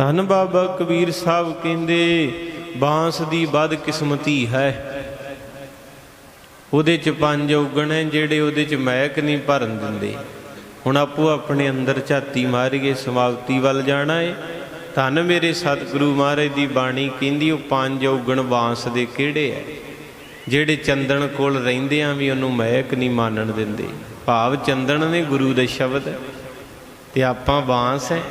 ਧੰਨ ਬਾਬਾ ਕਬੀਰ ਸਾਹਿਬ ਕਹਿੰਦੇ, ਬਾਂਸ ਦੀ ਬਦ ਕਿਸਮਤੀ ਹੈ। ਉਹਦੇ ਚ ਪੰਜ ਔਗਣ ਹੈ, ਜਿਹੜੇ ਉਹਦੇ ਚ ਮਹਿਕ ਨਹੀਂ ਭਰਨ ਦਿੰਦੇ। ਹੁਣ ਆਪੋ ਆਪਣੇ ਅੰਦਰ ਝਾਤੀ ਮਾਰੀਏ, ਸਮਾਪਤੀ ਵੱਲ ਜਾਣਾ ਏ। ਧੰਨ ਮੇਰੇ ਸਤਿਗੁਰੂ ਮਹਾਰਾਜ ਦੀ ਬਾਣੀ ਕਹਿੰਦੀ, ਉਹ ਪੰਜ ਔਗਣ ਬਾਂਸ ਦੇ ਕਿਹੜੇ ਐ ਜਿਹੜੇ ਚੰਦਨ ਕੋਲ ਰਹਿੰਦੇ ਆ, ਵੀ ਉਹਨੂੰ ਮਹਿਕ ਨਹੀਂ ਮਾਨਣ ਦਿੰਦੇ। ਭਾਵ ਚੰਦਨ ਨੇ ਗੁਰੂ ਦੇ ਸ਼ਬਦ। ਤੇ ਆਪਾਂ ਬਾਂਸ ਹੈ।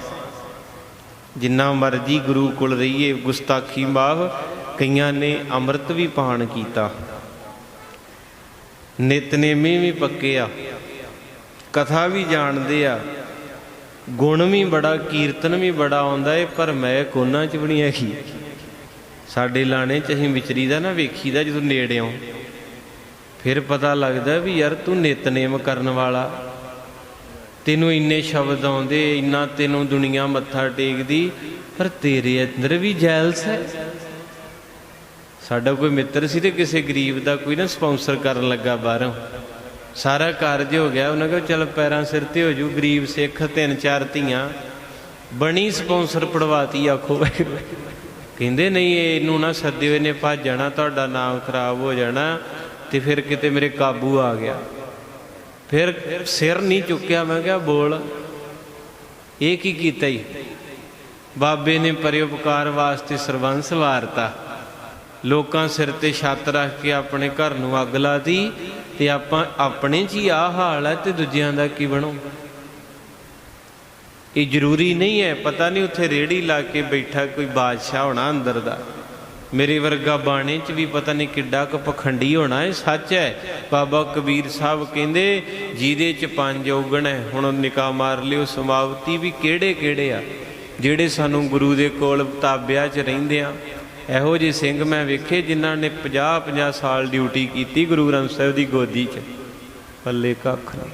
ਜਿੰਨਾ ਮਰਜ਼ੀ ਗੁਰੂ ਕੋਲ ਰਹੀਏ, ਗੁਸਤਾਖੀ ਮਾਫ ਕਈਆਂ ਨੇ ਅੰਮ੍ਰਿਤ ਵੀ ਪਾਣ ਕੀਤਾ। ਨਿਤਨੇਮੀ ਵੀ ਪੱਕੇ ਆ ਕਥਾ ਵੀ ਜਾਣਦੇ ਆ। ਗੁਣ ਵੀ ਬੜਾ, ਕੀਰਤਨ ਵੀ ਬੜਾ ਆਉਂਦਾ ਏ, ਪਰ ਮੈਂ ਕੋਨਾ ਚ ਵੀ ਨਹੀਂ ਹੈਗੀ। ਸਾਡੇ ਲਾਣੇ ਚ ਅਸੀਂ ਵਿਚਰੀਦਾ ਨਾ ਵੇਖੀਦਾ ਜਦੋਂ ਨੇੜਿਓਂ ਫਿਰ ਪਤਾ ਲੱਗਦਾ ਵੀ ਯਾਰ ਤੂੰ ਨਿਤਨੇਮ ਕਰਨ ਵਾਲਾ। ਤੈਨੂੰ ਇੰਨੇ ਸ਼ਬਦ ਆਉਂਦੇ, ਇੰਨਾ ਤੈਨੂੰ ਦੁਨੀਆ ਮੱਥਾ ਟੇਕਦੀ, ਪਰ ਤੇਰੇ ਅੰਦਰ ਵੀ ਜੈਲਸ ਹੈ। ਸਾਡਾ ਕੋਈ ਮਿੱਤਰ ਸੀ ਤੇ ਕਿਸੇ ਗਰੀਬ ਦਾ ਕੋਈ ਨਾ ਸਪਾਂਸਰ ਕਰਨ ਲੱਗਾ ਬਾਹਰੋਂ। ਸਾਰਾ ਕਾਰਜ ਹੋ ਗਿਆ, ਉਹਨਾਂ ਕਿਹਾ ਚਲ ਪੈਰਾਂ ਸਿਰ ਤੇ ਹੋ ਜੂ, ਗਰੀਬ ਸਿੱਖ, ਤਿੰਨ ਚਾਰ ਧੀਆਂ। ਬਣੀ ਸਪਾਂਸਰ ਪੜਵਾਤੀ, ਆਖੋ। ਕਹਿੰਦੇ ਨਹੀਂ, ਇਹਨੂੰ ਨਾ ਸੱਦੇ ਹੋਏ ਨੇ ਭੱਜ ਜਾਣਾ, ਤੁਹਾਡਾ ਨਾਮ ਖਰਾਬ ਹੋ ਜਾਣਾ, ਤੇ ਫਿਰ ਕਿਤੇ ਮੇਰੇ ਕਾਬੂ ਆ ਗਿਆ। ਫਿਰ ਸਿਰ ਨਹੀਂ ਚੁੱਕਿਆ, ਮੈਂ ਕਿਹਾ ਬੋਲ। ਇਹ ਕੀ ਕੀਤਾ ਹੀ ਬਾਬੇ ਨੇ ਪਰਿਉਪਕਾਰ ਵਾਸਤੇ ਸਰਬੰਸ ਵਾਰਤਾ। ਲੋਕਾਂ ਸਿਰ ਤੇ ਛੱਤ ਰੱਖ ਕੇ ਆਪਣੇ ਘਰ ਨੂੰ ਅੱਗ ਲਾਤੀ ਤੇ ਆਪਾਂ ਆਪਣੇ 'ਚ ਹੀ ਆ ਹਾਲ ਹੈ ਤੇ ਦੂਜਿਆਂ ਦਾ ਕੀ ਬਣੂ? ਇਹ ਜ਼ਰੂਰੀ ਨਹੀਂ ਹੈ, ਪਤਾ ਨਹੀਂ ਉੱਥੇ ਰੇੜੀ ਲਾ ਕੇ ਬੈਠਾ ਕੋਈ ਬਾਦਸ਼ਾਹ ਹੋਣਾ ਅੰਦਰ ਦਾ। ਮੇਰੇ ਵਰਗਾ ਬਾਣੇ 'ਚ ਵੀ ਪਤਾ ਨਹੀਂ ਕਿੱਡਾ ਕੁ ਪਖੰਡੀ ਹੋਣਾ ਇਹ ਸੱਚ ਹੈ। ਬਾਬਾ ਕਬੀਰ ਸਾਹਿਬ ਕਹਿੰਦੇ, ਜਿਹਦੇ 'ਚ ਪੰਜ ਔਗਣ ਹੈ, ਹੁਣ ਨਿਕਾ ਮਾਰ ਲਿਓ, ਸਮਾਪਤੀ ਵੀ ਕਿਹੜੇ ਕਿਹੜੇ ਆ? ਜਿਹੜੇ ਸਾਨੂੰ ਗੁਰੂ ਦੇ ਕੋਲ ਤਾਬਿਆ 'ਚ ਰਹਿੰਦੇ ਆ। ਇਹੋ ਜਿਹੇ ਸਿੰਘ ਮੈਂ ਵੇਖੇ ਜਿਨ੍ਹਾਂ ਨੇ 50 50 ਸਾਲ ਡਿਊਟੀ ਕੀਤੀ ਗੁਰੂ ਗ੍ਰੰਥ ਸਾਹਿਬ ਦੀ ਗੋਦੀ 'ਚ। ਪੱਲੇ ਕੱਖ ਨਹੀਂ।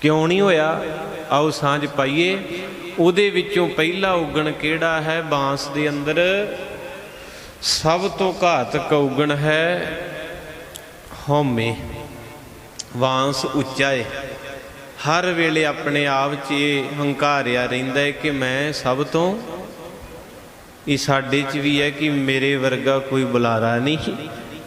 ਕਿਉਂ ਨਹੀਂ ਹੋਇਆ? ਆਓ ਸਾਂਝ ਪਾਈਏ। ਉਹਦੇ ਵਿੱਚੋਂ ਪਹਿਲਾ ਉਗਣ ਕਿਹੜਾ ਹੈ? ਬਾਂਸ ਦੇ ਅੰਦਰ ਸਭ ਤੋਂ ਘਾਤਕ ਉਗਣ ਹੈ ਹਉਮੈ। ਬਾਂਸ ਉੱਚਾ ਏ। ਹਰ ਵੇਲੇ ਆਪਣੇ ਆਪ 'ਚ ਇਹ ਹੰਕਾਰਿਆ ਰਹਿੰਦਾ ਹੈ ਕਿ ਮੈਂ ਸਭ ਤੋਂ ਇਹ ਸਾਡੇ 'ਚ ਵੀ ਹੈ ਕਿ ਮੇਰੇ ਵਰਗਾ ਕੋਈ ਬੁਲਾਰਾ ਨਹੀਂ,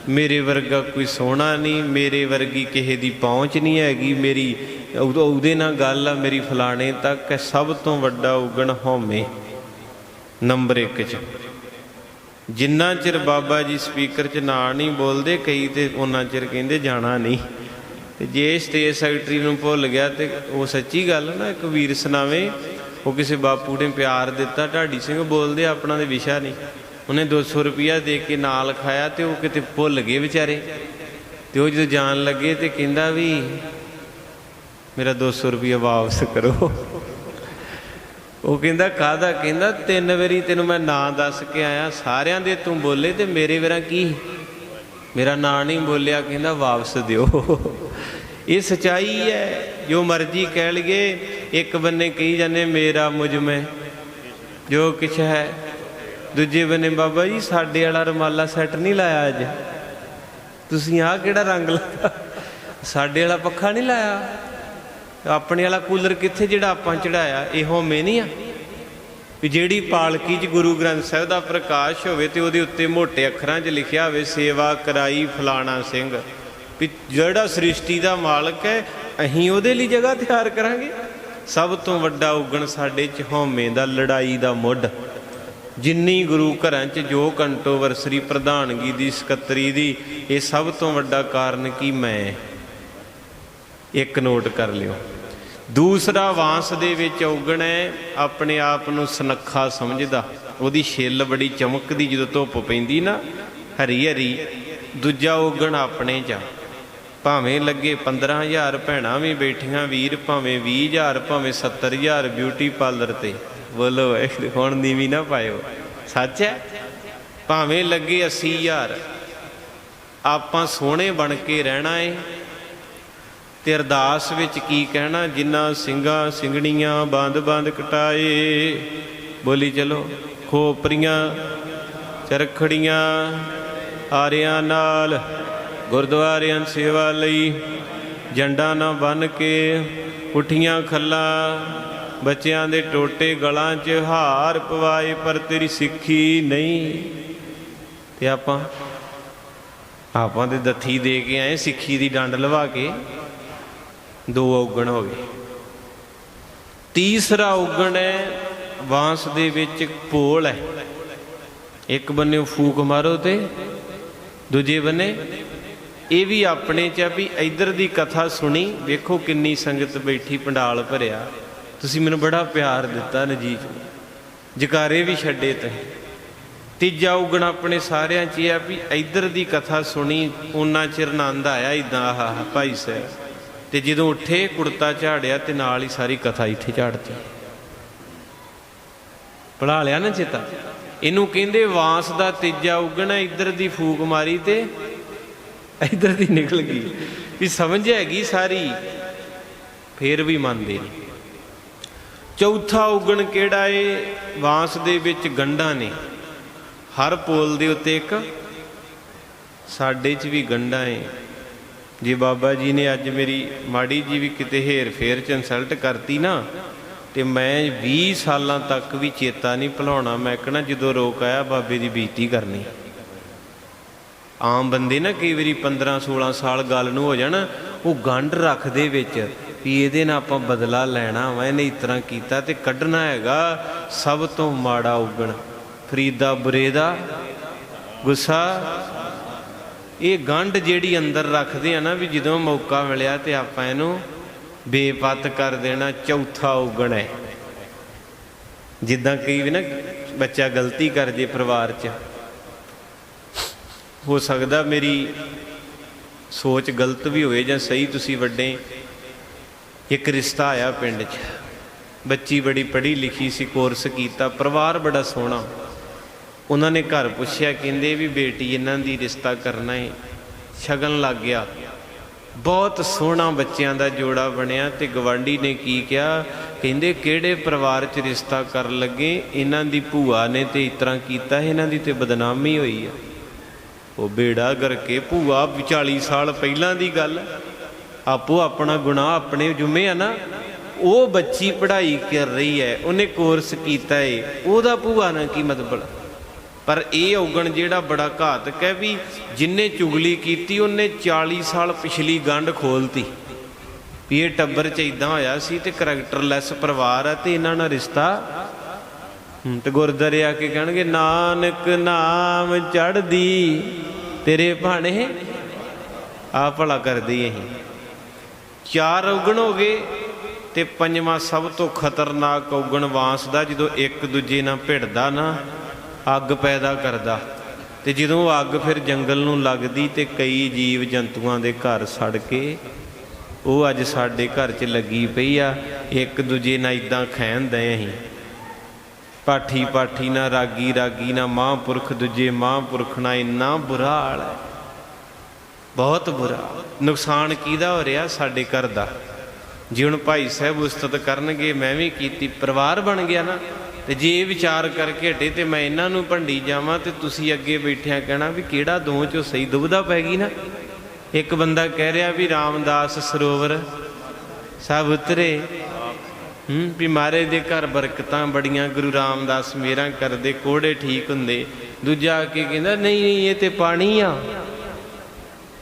ਮੇਰੇ ਵਰਗਾ ਕੋਈ ਸੋਹਣਾ ਨਹੀਂ, ਮੇਰੇ ਵਰਗੀ ਕਿਸੇ ਦੀ ਪਹੁੰਚ ਨਹੀਂ ਹੈਗੀ, ਮੇਰੀ ਉਹਦੇ ਨਾਲ ਗੱਲ ਆ, ਮੇਰੀ ਫਲਾਣੇ ਤੱਕ ਹੈ, ਸਭ ਤੋਂ ਵੱਡਾ ਉਗਣ ਹਉਮੈ, ਨੰਬਰ 1 'ਚ। ਜਿੰਨਾ ਚਿਰ ਬਾਬਾ ਜੀ ਸਪੀਕਰ 'ਚ ਨਾ ਨਹੀਂ ਬੋਲਦੇ, ਕਈ ਤੇ ਉਹਨਾਂ ਚਿਰ ਕਹਿੰਦੇ ਜਾਣਾ ਨਹੀਂ। ਤੇ ਜੇ ਸਟੇਜ ਸੈਕਟਰੀ ਨੂੰ ਭੁੱਲ ਗਿਆ ਤੇ ਉਹ ਸੱਚੀ ਗੱਲ ਨਾ, ਇੱਕ ਵੀਰ ਸੁਣਾਵੇ, ਉਹ ਕਿਸੇ ਬਾਪੂ ਨੇ ਪਿਆਰ ਦਿੱਤਾ, ਢਾਡੀ ਸਿੰਘ ਬੋਲਦੇ ਆਪਣਾ ਦੇ ਵਿਸ਼ਾ ਨਹੀਂ। ਉਹਨੇ 200 ਰੁਪਿਆ ਦੇ ਕੇ ਨਾਲ ਖਾਇਆ ਤੇ ਉਹ ਕਿਤੇ ਭੁੱਲ ਗਏ ਵਿਚਾਰੇ। ਤੇ ਉਹ ਜਦੋਂ ਜਾਣ ਲੱਗੇ ਤੇ ਕਹਿੰਦਾ ਵੀ ਮੇਰਾ 200 ਰੁਪਿਆ ਵਾਪਸ ਕਰੋ। ਉਹ ਕਹਿੰਦਾ, ਕਾਹਦਾ? ਕਹਿੰਦਾ, ਤਿੰਨ ਵਾਰੀ ਤੈਨੂੰ ਮੈਂ ਨਾਂ ਦੱਸ ਕੇ ਆਇਆ, ਸਾਰਿਆਂ ਦੇ ਤੂੰ ਬੋਲੇ ਤੇ ਮੇਰੇ ਵੇਰਾ ਕੀ? ਮੇਰਾ ਨਾਂ ਨਹੀਂ ਬੋਲਿਆ, ਕਹਿੰਦਾ, ਵਾਪਸ ਦਿਓ। ਇਹ ਸਚਾਈ ਹੈ, ਜੋ ਮਰਜ਼ੀ ਕਹਿ ਲਈਏ, ਇੱਕ ਬੰਨੇ ਕਹੀ ਜਾਂਦੇ, ਮੇਰਾ ਮੁਜਮੇ ਜੋ ਕਿਛ ਹੈ। ਦੂਜੇ ਬੰਨੇ, ਬਾਬਾ ਜੀ, ਸਾਡੇ ਵਾਲਾ ਰਮਾਲਾ ਸੈੱਟ ਨਹੀਂ ਲਾਇਆ ਅੱਜ। ਤੁਸੀਂ ਆਹ ਕਿਹੜਾ ਰੰਗ ਲਾਇਆ ਸਾਡੇ ਵਾਲਾ ਪੱਖਾ ਨਹੀਂ ਲਾਇਆ। ਆਪਣੇ ਵਾਲਾ ਕੂਲਰ ਕਿੱਥੇ ਜਿਹੜਾ ਆਪਾਂ ਚੜਾਇਆ? ਇਹ ਹੋਮੇ ਨਹੀਂ ਆ। ਵੀ ਜਿਹੜੀ ਪਾਲਕੀ 'ਚ ਗੁਰੂ ਗ੍ਰੰਥ ਸਾਹਿਬ ਦਾ ਪ੍ਰਕਾਸ਼ ਹੋਵੇ ਤੇ ਉਹਦੇ ਉੱਤੇ ਮੋٹے ਅੱਖਰਾਂ 'ਚ ਲਿਖਿਆ ਹੋਵੇ, ਸੇਵਾ ਕਰਾਈ ਫਲਾਣਾ ਸਿੰਘ। ਵੀ ਜਿਹੜਾ ਸ੍ਰਿਸ਼ਟੀ ਦਾ ਮਾਲਕ ਹੈ, ਅਸੀਂ ਉਹਦੇ ਲਈ ਜਗ੍ਹਾ ਤਿਆਰ ਕਰਾਂਗੇ। ਸਭ ਤੋਂ ਵੱਡਾ ਉਗਣ ਸਾਡੇ 'ਚ ਹਉਮੈ ਦਾ, ਲੜਾਈ ਦਾ ਮੁੱਢ। ਜਿੰਨੀ ਗੁਰੂ ਘਰਾਂ 'ਚ ਜੋ ਕੰਟਰੋਵਰਸਰੀ ਪ੍ਰਧਾਨਗੀ ਦੀ, ਸਕੱਤਰੀ ਦੀ, ਇਹ ਸਭ ਤੋਂ ਵੱਡਾ ਕਾਰਨ ਕੀ ਮੈਂ? ਇੱਕ ਨੋਟ ਕਰ ਲਿਓ। ਦੂਸਰਾ ਵਾਂਸ ਦੇ ਵਿੱਚ ਉਗਣ ਹੈ, ਆਪਣੇ ਆਪ ਨੂੰ ਸੁਨੱਖਾ ਸਮਝਦਾ। ਉਹਦੀ ਛਿੱਲ ਬੜੀ ਚਮਕਦੀ, ਜਦੋਂ ਧੁੱਪ ਪੈਂਦੀ ਨਾ, ਹਰੀ ਹਰੀ, ਦੂਜਾ ਉਗਣ ਆਪਣੇ ਚ ਭਾਵੇਂ ਲੱਗੇ 15000 ਭੈਣਾਂ ਵੀ ਬੈਠੀਆਂ, ਵੀਰ ਭਾਵੇਂ 20000 ਭਾਵੇਂ 70000 ਬਿਊਟੀ ਪਾਰਲਰ ਤੇ। ਬੋਲੋ ਹੁਣ ਨੀਵੀਂ ਨਾ ਪਾਇਓ। ਸੱਚ ਹੈ? ਭਾਵੇਂ ਲੱਗੇ 80000 ਆਪਾਂ ਸੋਹਣੇ ਬਣ ਕੇ ਰਹਿਣਾ ਏ। ਤੇ ਅਰਦਾਸ ਵਿੱਚ ਕੀ ਕਹਿਣਾ? ਜਿਨ੍ਹਾਂ ਸਿੰਘਾਂ ਸਿੰਘਣੀਆਂ ਬੰਦ ਬੰਦ ਕਟਾਏ। ਬੋਲੀ ਚਲੋ, ਖੋਪਰੀਆਂ, ਚਰਖੜੀਆਂ ਆਰਿਆਂ ਨਾਲ, ਗੁਰਦੁਆਰਿਆਂ ਸੇਵਾ ਲਈ ਜੰਡਾ ਨਾ ਬਨ ਕੇ ਉਠੀਆਂ ਖੱਲਾ, ਬੱਚਿਆਂ ਦੇ ਟੋਟੇ ਗਲਾਂ 'ਚ ਹਾਰ ਪਵਾਏ, ਪਰ ਤੇਰੀ ਸਿੱਖੀ ਨਹੀਂ। ਤੇ ਆਪਾਂ ਆਪਾਂ ਤੇ ਦੱਥੀ ਦੇ ਕੇ ਆਏ ਸਿੱਖੀ ਦੀ ਡੰਡ ਲਵਾ ਕੇ। ਦੋ ਔਗਣ ਹੋਵੇ। ਤੀਸਰਾ ਔਗਣ ਹੈ, ਵਾਂਸ ਦੇ ਵਿੱਚ ਪੋਲ ਹੈ। ਇੱਕ ਬੰਨੇ ਫੂਕ ਮਾਰੋ ਤੇ ਦੂਜੇ ਬੰਨੇ ਇਹ ਵੀ ਆਪਣੇ ਚ ਆ ਵੀ ਇਧਰ ਦੀ ਕਥਾ ਸੁਣੀ, ਵੇਖੋ ਕਿੰਨੀ ਸੰਗਤ ਬੈਠੀ ਪੰਡਾਲ ਭਰਿਆ। ਤੁਸੀਂ ਮੈਨੂੰ ਬੜਾ ਪਿਆਰ ਦਿੱਤਾ ਨਜੀਤ ਜਕਾਰੇ ਵੀ ਛੱਡੇ ਤੇ। ਤੀਜਾ ਉਗਣ ਆਪਣੇ ਸਾਰਿਆਂ ਚ ਇਹ ਆ ਵੀ ਇਧਰ ਦੀ ਕਥਾ ਸੁਣੀ, ਉਹਨਾਂ ਚਿਰ ਆਨੰਦ ਆਇਆ ਇਦਾਂ ਆਹ ਭਾਈ ਸਾਹਿਬ। ਤੇ ਜਦੋਂ ਉੱਠੇ, ਕੁੜਤਾ ਝਾੜਿਆ ਤੇ ਨਾਲ ਹੀ ਸਾਰੀ ਕਥਾ ਇੱਥੇ ਝਾੜਤੀ। ਪੜਾ ਲਿਆ ਨਾ ਚੇਤਾ। ਇਹਨੂੰ ਕਹਿੰਦੇ, ਵਾਂਸ ਦਾ ਤੀਜਾ ਉਗਣਾ ਇੱਧਰ ਦੀ ਫੂਕ ਮਾਰੀ ਤੇ ਇੱਧਰ ਦੀ ਨਿਕਲ ਗਈ। ਵੀ ਸਮਝ ਹੈਗੀ ਸਾਰੀ, ਫੇਰ ਵੀ ਮੰਨਦੇ ਨਹੀਂ ਚੌਥਾ ਉਗਣ ਕਿਹੜਾ ਏ? ਵਾਂਸ ਦੇ ਵਿੱਚ ਗੰਢਾਂ ਨੇ। ਹਰ ਪੋਲ ਦੇ ਉੱਤੇ ਇੱਕ, ਸਾਡੇ 'ਚ ਵੀ ਗੰਢਾਂ ਏ। ਜੇ ਬਾਬਾ ਜੀ ਨੇ ਅੱਜ ਮੇਰੀ ਮਾੜੀ ਜੀ ਵੀ ਕਿਤੇ ਹੇਰ ਫੇਰ ਚ ਇਨਸਲਟ ਕਰਤੀ ਨਾ, ਤੇ ਮੈਂ 20 ਸਾਲਾਂ ਤੱਕ ਵੀ ਚੇਤਾ ਨਹੀਂ ਭੁਲਾਉਣਾ। ਮੈਂ ਕਹਣਾ ਜਦੋਂ ਰੋਕ ਆਇਆ, ਬਾਬੇ ਦੀ ਬੇਇੱਜ਼ਤੀ ਕਰਨੀ। ਆਮ ਬੰਦੇ ਨਾ ਕਈ ਵਾਰੀ 15 16 ਸਾਲ ਗੱਲ ਨੂੰ ਹੋ ਜਾਣ, ਉਹ ਗੰਢ ਰੱਖਦੇ ਵਿੱਚ ਵੀ ਇਹਦੇ ਨਾਲ ਆਪਾਂ ਬਦਲਾ ਲੈਣਾ ਵਾ, ਇਹਨੇ ਇਸ ਤਰ੍ਹਾਂ ਕੀਤਾ ਤੇ ਕੱਢਣਾ ਹੈਗਾ, ਸਭ ਤੋਂ ਮਾੜਾ ਉਗਣ। ਫਰੀਦਾ ਬੁਰੇ ਦਾ ਗੁੱਸਾ ਇਹ ਗੰਢ ਜਿਹੜੀ ਅੰਦਰ ਰੱਖਦੇ ਆ ਨਾ ਵੀ ਜਦੋਂ ਮੌਕਾ ਮਿਲਿਆ ਤੇ ਆਪਾਂ ਇਹਨੂੰ ਬੇਪਤ ਕਰ ਦੇਣਾ, ਚੌਥਾ ਉਗਣ ਹੈ। ਜਿੱਦਾਂ ਕਈ ਵੀ ਨਾ ਬੱਚਾ ਗਲਤੀ ਕਰ ਜੇ ਪਰਿਵਾਰ 'ਚ। ਹੋ ਸਕਦਾ ਮੇਰੀ ਸੋਚ ਗਲਤ ਵੀ ਹੋਵੇ ਜਾਂ ਸਹੀ ਤੁਸੀਂ ਵੱਡੇ। ਇੱਕ ਰਿਸ਼ਤਾ ਆਇਆ ਪਿੰਡ 'ਚ। ਬੱਚੀ ਬੜੀ ਪੜ੍ਹੀ ਲਿਖੀ ਸੀ, ਕੋਰਸ ਕੀਤਾ, ਪਰਿਵਾਰ ਬੜਾ ਸੋਹਣਾ। ਉਹਨਾਂ ਨੇ ਘਰ ਪੁੱਛਿਆ, ਕਹਿੰਦੇ ਵੀ ਬੇਟੀ, ਇਹਨਾਂ ਦੀ ਰਿਸ਼ਤਾ ਕਰਨਾ ਹੈ ਸ਼ਗਨ ਲੱਗ ਗਿਆ। ਬਹੁਤ ਸੋਹਣਾ ਬੱਚਿਆਂ ਦਾ ਜੋੜਾ ਬਣਿਆ ਤੇ ਗਵਾਂਢੀ ਨੇ ਕੀ ਕਿਹਾ? ਕਹਿੰਦੇ, ਕਿਹੜੇ ਪਰਿਵਾਰ 'ਚ ਰਿਸ਼ਤਾ ਕਰਨ ਲੱਗੇ? ਇਹਨਾਂ ਦੀ ਭੂਆ ਨੇ ਤੇ ਇਸ ਤਰ੍ਹਾਂ ਕੀਤਾ ਇਹਨਾਂ ਦੀ ਤੇ ਬਦਨਾਮੀ ਹੋਈ ਆ। ਉਹ ਬੇੜਾ ਕਰਕੇ, ਭੂਆ 40 ਸਾਲ ਪਹਿਲਾਂ ਦੀ ਗੱਲ ਆਪੋ ਆਪਣਾ ਗੁਨਾਹ ਆਪਣੇ ਜੁਮੇ ਆ ਨਾ। ਉਹ ਬੱਚੀ ਪੜ੍ਹਾਈ ਕਰ ਰਹੀ ਹੈ, ਉਹਨੇ ਕੋਰਸ ਕੀਤਾ ਏ। ਉਹਦਾ ਭੂਆ ਨਾਲ ਕੀ ਮਤਲਬ ਪਰ ਇਹ ਔਗਣ ਜਿਹੜਾ ਬੜਾ ਘਾਤਕ ਹੈ ਵੀ ਜਿੰਨੇ ਚੁਗਲੀ ਕੀਤੀ ਉਹਨੇ 40 ਸਾਲ ਪਿਛਲੀ ਗੰਢ ਖੋਲਤੀ। ਵੀ ਇਹ ਟੱਬਰ ਚ ਇਦਾਂ ਹੋਇਆ ਸੀ ਤੇ ਕਰੈਕਟਰਲੈਸ ਪਰਿਵਾਰ ਹੈ ਤੇ ਇਹਨਾਂ ਨਾਲ ਰਿਸ਼ਤਾ ਹੂੰ, ਤੇ ਗੁਰਦਾਰੇ ਆ ਕੇ ਕਹਿਣਗੇ ਨਾਨਕ ਨਾਮ ਚੜਦੀ ਤੇਰੇ ਭਾਣੇ ਆ ਭਲਾ ਕਰਦੀ ਅਸੀਂ ਚਾਰ ਔਗਣ ਹੋ ਗਏ ਤੇ ਪੰਜਵਾਂ ਸਭ ਤੋਂ ਖਤਰਨਾਕ ਔਗਣ ਵਾਂਸ ਦਾ ਜਦੋਂ ਇੱਕ ਦੂਜੇ ਨਾਲ ਭਿੜਦਾ ਨਾ ਅੱਗ ਪੈਦਾ ਕਰਦਾ। ਤੇ ਜਦੋਂ ਅੱਗ ਫਿਰ ਜੰਗਲ ਨੂੰ ਲੱਗਦੀ ਤੇ ਕਈ ਜੀਵ ਜੰਤੂਆਂ ਦੇ ਘਰ ਸੜ ਕੇ ਉਹ ਅੱਜ ਸਾਡੇ ਘਰ 'ਚ ਲੱਗੀ ਪਈ ਆ, ਇੱਕ ਦੂਜੇ ਨਾਲ ਇਦਾਂ ਖੈਂਦੇ ਅਸੀਂ। ਪਾਠੀ ਪਾਠੀ ਨਾ ਰਾਗੀ ਰਾਗੀ ਨਾ ਮਹਾਂਪੁਰਖ, ਦੂਜੇ ਮਹਾਂਪੁਰਖ ਨਾਲ ਇੰਨਾ ਬੁਰਾ ਹਾਲ ਹੈ। ਬਹੁਤ ਬੁਰਾ। ਨੁਕਸਾਨ ਕਿਹਦਾ ਹੋ ਰਿਹਾ ਸਾਡੇ ਘਰ ਦਾ? ਜੇ ਹੁਣ ਭਾਈ ਸਾਹਿਬ ਉਸਤਤ ਕਰਨਗੇ, ਮੈਂ ਵੀ ਕੀਤੀ, ਪਰਿਵਾਰ ਬਣ ਗਿਆ ਨਾ ਤੇ ਜੇ ਇਹ ਵਿਚਾਰ ਕਰਕੇ ਹਟੇ ਤੇ ਮੈਂ ਇਹਨਾਂ ਨੂੰ ਭੰਡੀ ਜਾਵਾਂ ਤੇ ਤੁਸੀਂ ਅੱਗੇ ਬੈਠਿਆਂ ਕਹਿਣਾ ਵੀ ਕਿਹੜਾ ਦੋ ਚੋਂ ਸਹੀ ਦੁਬਦਾ ਪੈ ਗਈ ਨਾ। ਇੱਕ ਬੰਦਾ ਕਹਿ ਰਿਹਾ ਵੀ ਰਾਮਦਾਸ ਸਰੋਵਰ ਸਭ ਉਤਰੇ। ਹੂੰ, ਵੀ ਮਾਰੇ ਦੇ ਘਰ ਬਰਕਤਾਂ ਬੜੀਆਂ, ਗੁਰੂ ਰਾਮਦਾਸ ਮੇਰਾ ਕਰਦੇ ਕੋੜੇ ਠੀਕ ਹੁੰਦੇ। ਦੂਜਾ ਆ ਕੇ ਕਹਿੰਦਾ, ਨਹੀਂ ਨਹੀਂ, ਇਹ ਤੇ ਪਾਣੀ ਆ।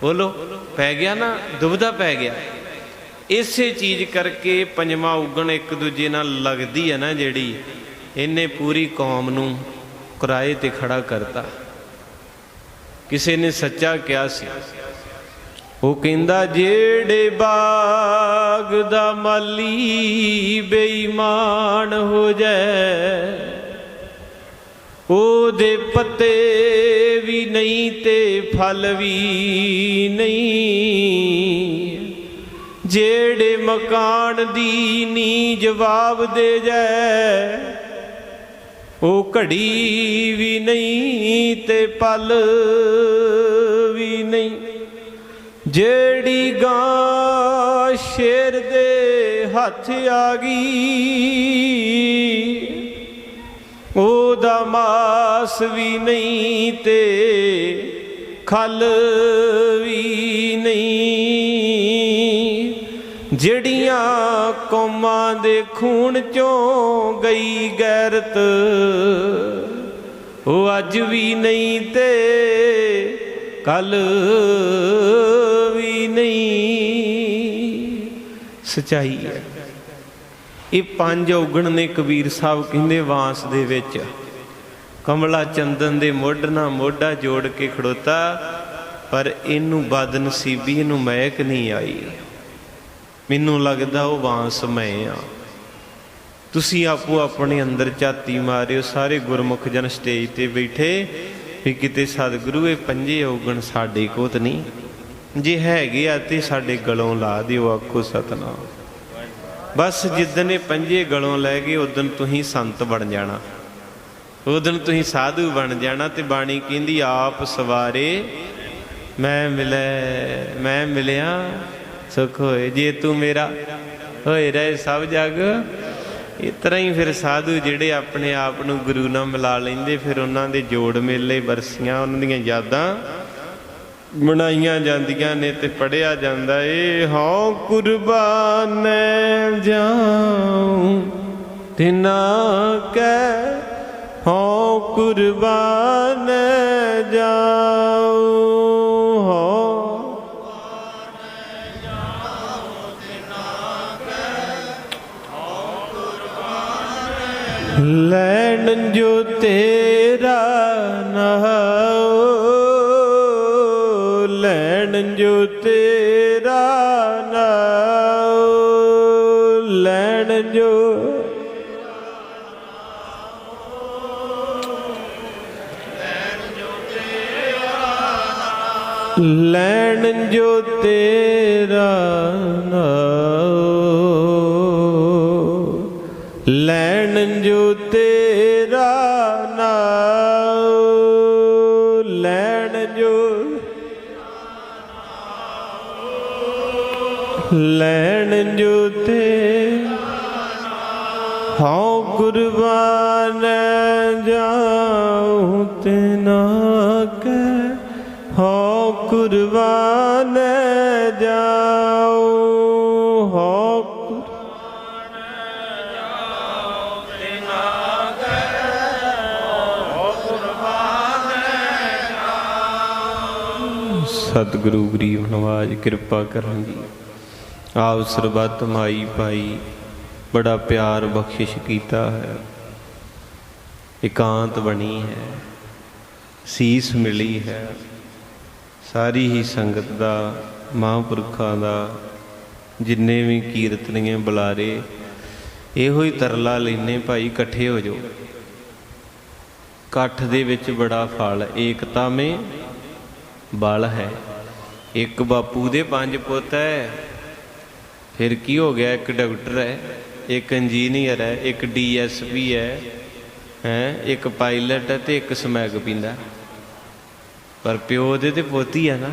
ਬੋਲੋ, ਪੈ ਗਿਆ ਨਾ, ਦੁਬਦਾ ਪੈ ਗਿਆ। ਇਸੇ ਚੀਜ਼ ਕਰਕੇ ਪੰਜਵਾਂ ਉਗਣ ਇੱਕ ਦੂਜੇ ਨਾਲ ਲੱਗਦੀ ਹੈ ਨਾ ਜਿਹੜੀ। ਇਹਨੇ ਪੂਰੀ ਕੌਮ ਨੂੰ ਕਿਰਾਏ ਤੇ ਖੜਾ ਕਰਤਾ। ਕਿਸੇ ਨੇ ਸੱਚਾ ਕਿਹਾ ਸੀ, ਉਹ ਕਹਿੰਦਾ, ਜਿਹੜੇ ਬਾਗ ਦਾ ਮਾਲੀ ਬੇਈਮਾਨ ਹੋ ਜਾਏ, ਉਹਦੇ ਪੱਤੇ ਵੀ ਨਹੀਂ ਤੇ ਫਲ ਵੀ ਨਹੀਂ। ਜਿਹੜੇ ਮਕਾਨ ਦੀ ਨੀ ਜਵਾਬ ਦੇ ਜਾਏ ਉਹ ਘੜੀ ਵੀ ਨਹੀਂ ਤੇ ਪਲ ਵੀ ਨਹੀਂ। ਜਿਹੜੀ ਗਾਂ ਸ਼ੇਰ ਦੇ ਹੱਥ ਆ ਗਈ, ਉਹਦਾ ਮਾਸ ਵੀ ਨਹੀਂ ਤੇ ਖਲ ਵੀ ਨਹੀਂ। ਜਿਹੜੀਆਂ ਕੌਮਾਂ ਦੇ ਖੂਨ ਚੋਂ ਗਈ ਗੈਰਤ, ਉਹ ਅੱਜ ਵੀ ਨਹੀਂ ਤੇ ਕੱਲ ਵੀ ਨਹੀਂ। ਸਚਾਈ ਹੈ। ਇਹ ਪੰਜ ਔਗਣ ਨੇ ਕਬੀਰ ਸਾਹਿਬ ਕਹਿੰਦੇ ਵਾਂਸ ਦੇ ਵਿੱਚ। ਕਮਲਾ ਚੰਦਨ ਦੇ ਮੋਢ ਨਾਲ ਮੋਢਾ ਜੋੜ ਕੇ ਖੜੋਤਾ, ਪਰ ਇਹਨੂੰ ਬਦਨਸੀਬੀ ਇਹਨੂੰ ਮਹਿਕ ਨਹੀਂ ਆਈ। ਮੈਨੂੰ ਲੱਗਦਾ ਉਹ ਵਾਂਸ ਮੈਂ ਆ। ਤੁਸੀਂ ਆਪੋ ਆਪਣੇ ਅੰਦਰ ਝਾਤੀ ਮਾਰਿਓ, ਸਾਰੇ ਗੁਰਮੁਖ ਜਨ ਸਟੇਜ ਤੇ ਬੈਠੇ ਵੀ ਕਿਤੇ ਸਤਿਗੁਰੂ ਇਹ ਪੰਜੇ ਔਗਣ ਸਾਡੇ ਕੋਤ ਨਹੀਂ। ਜੇ ਹੈਗੇ ਆ ਤੇ ਸਾਡੇ ਗਲੋਂ ਲਾ ਦਿਓ ਆਖੋ ਸਤਨਾਮ। ਬਸ ਜਿੱਦਨ ਇਹ ਪੰਜੇ ਗਲੋਂ ਲੈ ਗਏ ਉਦੋਂ ਤੁਸੀਂ ਸੰਤ ਬਣ ਜਾਣਾ। ਉਦੋਂ ਤੁਸੀਂ ਸਾਧੂ ਬਣ ਜਾਣਾ ਤੇ ਬਾਣੀ ਕਹਿੰਦੀ, ਆਪ ਸਵਾਰੇ, ਮੈਂ ਮਿਲੇ, ਮੈਂ ਮਿਲਿਆ ਸੁਖ ਹੋਏ ਜੇ ਤੂੰ ਮੇਰਾ, ਹੋਏ ਰਹੇ ਸਭ ਜਗ। ਇਸ ਤਰ੍ਹਾਂ ਹੀ ਫਿਰ ਸਾਧੂ ਜਿਹੜੇ ਆਪਣੇ ਆਪ ਨੂੰ ਗੁਰੂ ਨਾਲ ਮਿਲਾ ਲੈਂਦੇ, ਫਿਰ ਉਹਨਾਂ ਦੇ ਜੋੜ ਮੇਲੇ ਵਰਸੀਆਂ ਉਹਨਾਂ ਦੀਆਂ ਯਾਦਾਂ ਬਣਾਈਆਂ ਜਾਂਦੀਆਂ ਨੇ ਤੇ ਪੜਿਆ ਜਾਂਦਾ ਏ, ਹਉ ਕੁਰਬਾਨ ਜਾਉ, ਤਿਨਾ ਕੈ, ਹਉ ਕੁਰਬਾਨ ਜਾਉ। ਲੈਣ ਜੋ ਤੇਰਾ ਨਹਾਓ ਲੈਣ ਜੋ ਤੇਰਾ ਨਾਉ ਲੈਣ ਜੋ ਲੈਣ ਜੋ ਤੇਰਾ ਨਾਉ ਲੈਣ ਜੋ ਤੇਰਾ ਨਾਉ, ਲੈਣ ਜੋ ਲੈਣ ਜੋ ਤੇ ਹਉ ਕੁਰਬਾਨ ਜਾਉ ਤਿਨਾ ਕੈ ਹਉ ਕੁਰਬਾਨ ਜਾਉ ਸਤਿਗੁਰੂ ਗਰੀਬ ਨਵਾਜ, ਕਿਰਪਾ ਕਰਨ ਜੀ ਆਪ ਸਰਬੱਤ ਮਾਈ ਭਾਈ ਬੜਾ ਪਿਆਰ ਬਖਸ਼ਿਸ਼ ਕੀਤਾ ਹੈ। ਇਕਾਂਤ ਬਣੀ ਹੈ, ਸੀਸ ਮਿਲੀ ਹੈ। ਸਾਰੀ ਹੀ ਸੰਗਤ ਦਾ, ਮਹਾਂਪੁਰਖਾਂ ਦਾ, ਜਿੰਨੇ ਵੀ ਕੀਰਤਨੀਏ ਬੁਲਾਰੇ, ਇਹੋ ਹੀ ਤਰਲਾ ਲੈਨੇ ਭਾਈ ਇਕੱਠੇ ਹੋ ਜਾਓ। ਇਕੱਠ ਦੇ ਵਿੱਚ ਬੜਾ ਫਲ, ਏਕਤਾ ਮੇ ਬਲ ਹੈ। ਇੱਕ ਬਾਪੂ ਦੇ ਪੰਜ ਪੁੱਤ ਹੈ। ਫਿਰ ਕੀ ਹੋ ਗਿਆ? ਇੱਕ ਡਾਕਟਰ ਹੈ, ਇੱਕ ਇੰਜੀਨੀਅਰ ਹੈ, ਇੱਕ ਡੀਐਸਪੀ ਹੈ ਹੈ? ਇੱਕ ਪਾਇਲਟ ਹੈ ਤੇ ਇੱਕ ਸਮੈਗ ਪੀਂਦਾ। ਪਰ ਪਿਓ ਦੇ ਤੇ ਪੋਤੀ ਹੈ ਨਾ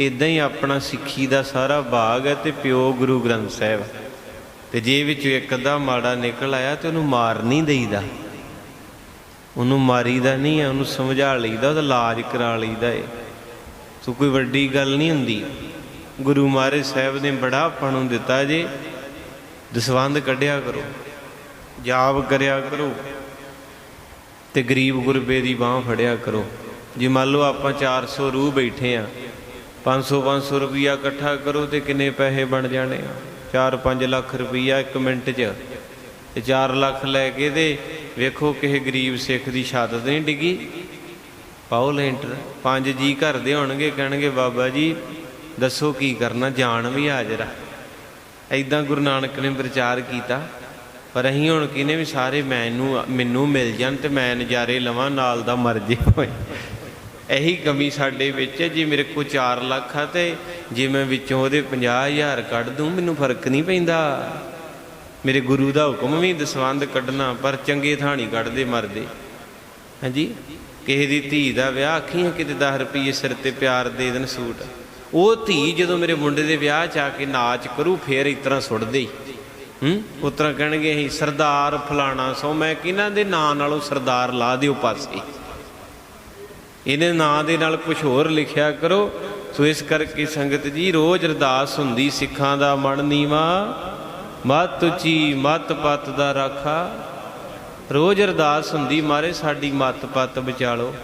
ਇਦਾਂ ਹੀ ਆਪਣਾ ਸਿੱਖੀ ਦਾ ਸਾਰਾ ਬਾਗ ਹੈ ਤੇ ਪਿਓ ਗੁਰੂ ਗ੍ਰੰਥ ਸਾਹਿਬ। ਤੇ ਜੇ ਵਿੱਚੋਂ ਇੱਕ ਅੱਧਾ ਮਾੜਾ ਨਿਕਲ ਆਇਆ ਤੇ ਉਹਨੂੰ ਮਾਰ ਨਹੀਂ ਦੇਈਦਾ। ਉਹਨੂੰ ਮਾਰੀਦਾ ਨਹੀਂ ਹੈ, ਉਹਨੂੰ ਸਮਝਾ ਲਈਦਾ, ਉਹਦਾ ਇਲਾਜ ਕਰਾ ਲਈਦਾ ਏ। ਸੋ ਕੋਈ ਵੱਡੀ ਗੱਲ ਨਹੀਂ ਹੁੰਦੀ। ਗੁਰੂ ਮਹਾਰਾਜ ਸਾਹਿਬ ਨੇ ਬੜਾ ਆਪਾਂ ਨੂੰ ਦਿੱਤਾ ਜੇ। ਦਸਵੰਦ ਕੱਢਿਆ ਕਰੋ, ਜਾਪ ਕਰਿਆ ਕਰੋ, ਤੇ ਗਰੀਬ ਗੁਰਬੇ ਦੀ ਬਾਹ ਫੜਿਆ ਕਰੋ। ਜੇ ਮੰਨ ਲਓ ਆਪਾਂ 400 ਰੂਹ ਬੈਠੇ ਆ 500 500 ਰੁਪਈਆ ਇਕੱਠਾ ਕਰੋ ਤੇ ਕਿੰਨੇ ਪੈਸੇ ਬਣ ਜਾਣੇ ਆ? 4-5 ਲੱਖ ਰੁਪਈਆ ਇੱਕ ਮਿੰਟ 'ਚ, ਤੇ 4 ਲੱਖ ਲੈ ਕੇ ਤੇ ਵੇਖੋ ਕਿਸੇ ਗਰੀਬ ਸਿੱਖ ਦੀ ਛੱਤ ਤੇ ਨਹੀਂ ਡਿੱਗੀ। ਪਾਓ ਲੈਂਟਰ। ਪੰਜ ਜੀ ਘਰ ਦੇ ਹੋਣਗੇ, ਕਹਿਣਗੇ, ਬਾਬਾ ਜੀ, ਦੱਸੋ ਕੀ ਕਰਨਾ, ਜਾਣ ਵੀ ਹਾਜ਼ਰ ਆ। ਐਦਾਂ ਗੁਰੂ ਨਾਨਕ ਨੇ ਪ੍ਰਚਾਰ ਕੀਤਾ। ਪਰ ਅਸੀਂ ਹੁਣ ਕਿਨੇ ਵੀ ਸਾਰੇ ਮੈਨੂੰ ਮੈਨੂੰ ਮਿਲ ਜਾਣ ਤੇ ਮੈਂ ਨਜ਼ਾਰੇ ਲਵਾਂ, ਨਾਲ ਦਾ ਮਰ ਹੋਏ ਇਹੀ ਕਮੀ ਸਾਡੇ ਵਿੱਚ ਜੇ ਮੇਰੇ ਕੋਲ 4 ਲੱਖ ਆ ਤੇ ਜੇ ਮੈਂ ਵਿੱਚੋਂ ਉਹਦੇ 50000 ਕੱਢ ਦੂੰ, ਮੈਨੂੰ ਫ਼ਰਕ ਨਹੀਂ ਪੈਂਦਾ। ਮੇਰੇ ਗੁਰੂ ਦਾ ਹੁਕਮ ਵੀ ਦਸਵੰਦ ਕੱਢਣਾ, ਪਰ ਚੰਗੇ ਥਾਣੀ ਕੱਢਦੇ, ਮਰਦੇ। ਹਾਂਜੀ? ਕਿਸੇ ਦੀ ਧੀ ਦਾ ਵਿਆਹ ਆਖੀਆਂ ਕਿਤੇ 10 ਰੁਪਏ ਸਿਰ ਤੇ ਪਿਆਰ ਦੇ ਦੇਣ ਸੂਟ। ਉਹ ਧੀ ਜਦੋਂ ਮੇਰੇ ਮੁੰਡੇ ਦੇ ਵਿਆਹ ਚ ਆ ਕੇ ਨਾਚ ਕਰੂ, ਫੇਰ ਇਸ ਤਰ੍ਹਾਂ ਸੁੱਟਦੇ ਹੂੰ। ਉਸ ਕਹਿਣਗੇ ਅਸੀਂ, ਸਰਦਾਰ ਫਲਾਣਾ ਸੋ। ਮੈਂ ਕਿਹਨਾਂ ਦੇ ਨਾਂ ਨਾਲੋਂ ਸਰਦਾਰ ਲਾ ਦਿਓ ਪਾਸੇ? ਇਹਦੇ ਨਾਂ ਦੇ ਨਾਲ ਕੁਝ ਹੋਰ ਲਿਖਿਆ ਕਰੋ। ਸੋ ਇਸ ਕਰਕੇ ਸੰਗਤ ਜੀ, ਰੋਜ਼ ਅਰਦਾਸ ਹੁੰਦੀ, ਸਿੱਖਾਂ ਦਾ ਮਨ ਨੀਵਾ। ਮਤ ਉੱਚੀ, ਮਤ ਪਤ ਦਾ ਰਾਖਾ। ਰੋਜ਼ ਅਰਦਾਸ ਹੁੰਦੀ, ਮਾਰੇ ਸਾਡੀ ਮੱਤ ਪੱਤ ਵਿਚਾਲੋ।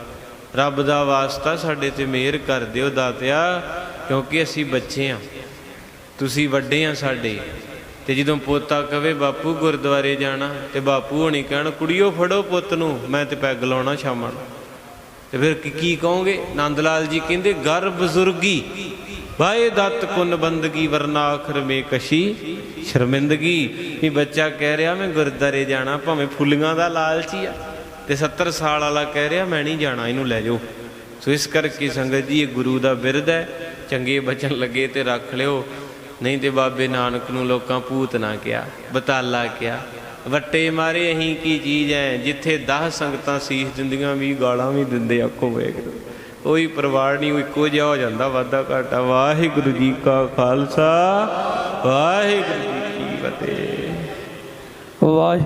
ਰੱਬ ਦਾ ਵਾਸਤਾ ਸਾਡੇ ਤੇ ਮਿਹਰ ਕਰ ਦਿਓ ਦਾਤਿਆ, ਕਿਉਂਕਿ ਅਸੀਂ ਬੱਚੇ ਆ। ਤੁਸੀਂ ਵੱਡੇ ਆ ਸਾਡੇ। ਤੇ ਜਦੋਂ ਪੋਤਾ ਕਵੇ, ਬਾਪੂ ਗੁਰਦੁਆਰੇ ਜਾਣਾ, ਤੇ ਬਾਪੂ ਹੋਣੀ ਕਹਿਣ, ਕੁੜੀਓ, ਫੜੋ ਪੁੱਤ ਨੂੰ, ਮੈਂ ਤੇ ਪੈਗ ਲਾਉਣਾ ਸ਼ਾਮਾਂ ਨੂੰ। ਤੇ ਫਿਰ ਕੀ ਕੀ ਕਹੋਗੇ? ਨੰਦ ਲਾਲ ਜੀ ਕਹਿੰਦੇ, ਗਰ ਬਜ਼ੁਰਗੀ। ਵਾਏ ਦਤ ਕੁਨ ਬੰਦਗੀ ਵਰਨਾ ਆਖਰ ਮੇ ਕਸ਼ੀ। ਸ਼ਰਮਿੰਦਗੀ, ਵੀ ਬੱਚਾ ਕਹਿ ਰਿਹਾ ਮੈਂ ਗੁਰਦਾਰੇ ਜਾਣਾ, ਭਾਵੇਂ ਫੁੱਲੀਆਂ ਦਾ ਲਾਲਚੀ ਆ। ਤੇ 70 ਸਾਲ ਵਾਲਾ ਕਹਿ ਰਿਹਾ ਮੈਂ ਨਹੀਂ ਜਾਣਾ, ਇਹਨੂੰ ਲੈ ਜਾਓ। ਸੋ ਇਸ ਕਰਕੇ ਸੰਗਤ ਜੀ, ਇਹ ਗੁਰੂ ਦਾ ਬਿਰਧ ਹੈ। ਚੰਗੇ ਬਚਨ ਲੱਗੇ ਤੇ ਰੱਖ ਲਿਓ। ਨਹੀਂ ਤੇ ਬਾਬੇ ਨਾਨਕ ਨੂੰ ਲੋਕਾਂ ਭੂਤ ਨਾ ਕਿਹਾ, ਬਤਾਲਾ ਕਿਹਾ। ਵੱਟੇ ਮਾਰੇ ਅਹੀਂ ਕੀ ਚੀਜ਼ ਹੈ, ਜਿੱਥੇ 10 ਸੰਗਤਾਂ ਸੀਸ ਦਿੰਦੀਆਂ, ਵੀ ਗਾਲਾਂ ਵੀ ਦਿੰਦੇ ਆਖੋ ਵੇਖੋ ਕੋਈ ਪਰਿਵਾਰ ਨਹੀਂ, ਉਹ ਇੱਕੋ ਜਿਹਾ ਹੋ ਜਾਂਦਾ ਵਾਦਾ ਘਾਟਾ। ਵਾਹਿਗੁਰੂ ਜੀ ਕਾ ਖਾਲਸਾ, ਵਾਹਿਗੁਰੂ ਜੀ ਕੀ ਫਤਿਹ। ਵਾਹਿ